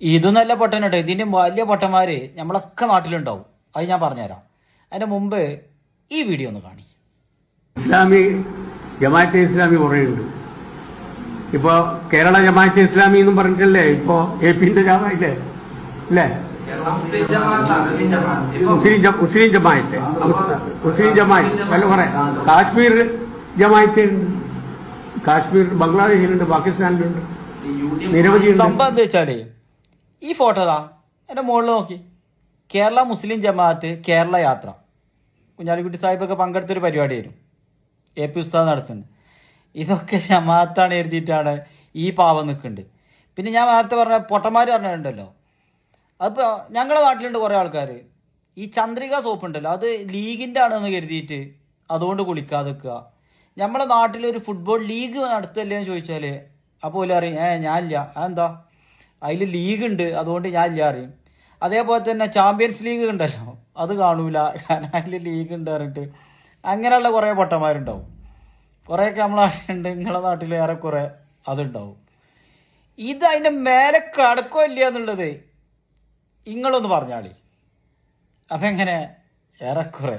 ഇതൊന്നല്ല പൊട്ടൻ കേട്ടോ. ഇതിന്റെ വലിയ പൊട്ടന്മാര് നമ്മളൊക്കെ നാട്ടിലുണ്ടാവും. അത് ഞാൻ പറഞ്ഞുതരാം. അതിന്റെ മുമ്പ് ഈ വീഡിയോ ഒന്ന് കാണി. ഇസ്ലാമി ജമാഅത്തെ ഇസ്ലാമി കുറേയുണ്ട് ഇപ്പോ കേരള ജമാഅത്തെ ഇസ്ലാമി എന്നും പറഞ്ഞിട്ടല്ലേ? ഇപ്പോ എ പിന്റെ ജാമായില്ലേ അല്ലേ മുസ്ലിം ജ- മുസ്ലിം ജമാഅത്ത്. മുസ്ലിം ജമാഅത്ത്. അല്ല കുറെ കാശ്മീർ ജമാഅത്ത് ഉണ്ട്. കാശ്മീർ ബംഗ്ലാദേശിലുണ്ട് പാകിസ്ഥാനിലുണ്ട്. നിരവധി സംഭവം എന്താ വെച്ചാൽ ഈ ഫോട്ടോ താ എന്റെ മുകളിൽ നോക്കി. കേരള മുസ്ലിം ജമാഅത്ത് കേരള യാത്ര. കുഞ്ഞാലിക്കുട്ടി സാഹിബൊക്കെ പങ്കെടുത്തൊരു പരിപാടിയായിരുന്നു. എ പി ഉസ്താദ് നടത്തുന്നത്. ഇതൊക്കെ ജമാഅത്താണ് എഴുതിയിട്ടാണ് ഈ പാവം നിൽക്കുന്നുണ്ട് പിന്നെ ഞാൻ നേരത്തെ പറഞ്ഞ പൊട്ടന്മാർ പറഞ്ഞിട്ടുണ്ടല്ലോ. അതിപ്പോൾ ഞങ്ങളുടെ നാട്ടിലുണ്ട് കുറേ ആൾക്കാർ ഈ ചന്ദ്രിക സോപ്പ് ഉണ്ടല്ലോ അത് ലീഗിന്റെ ആണെന്ന് കരുതിയിട്ട് അതുകൊണ്ട് കുളിക്കാതെ നിൽക്കുക. നമ്മുടെ നാട്ടിലൊരു ഫുട്ബോൾ ലീഗ് നടത്തല്ലേ എന്ന് ചോദിച്ചാൽ അപ്പോൾ അറിയും ഏ ഞാനില്ല. അതെന്താ? അതിൽ ലീഗ് ഉണ്ട് അതുകൊണ്ട് ഞാൻ ഇല്ല അറിയും അതേപോലെ തന്നെ ചാമ്പ്യൻസ് ലീഗ് ഉണ്ടല്ലോ അത് കാണൂല. അതിൽ ലീഗ് ഉണ്ട് പറഞ്ഞിട്ട്. അങ്ങനെയുള്ള കുറേ പൊട്ടന്മാരുണ്ടാവും. കുറേയൊക്കെ നമ്മളെ നാട്ടിലുണ്ട് നിങ്ങളെ നാട്ടിൽ ഏറെക്കുറെ അതുണ്ടാവും. ഇത് അതിന്റെ മേലെ കടക്കോ ഇല്ല എന്നുള്ളത് നിങ്ങളൊന്ന് പറഞ്ഞാളി അപ്പൊ എങ്ങനെ? ഏറെക്കുറെ.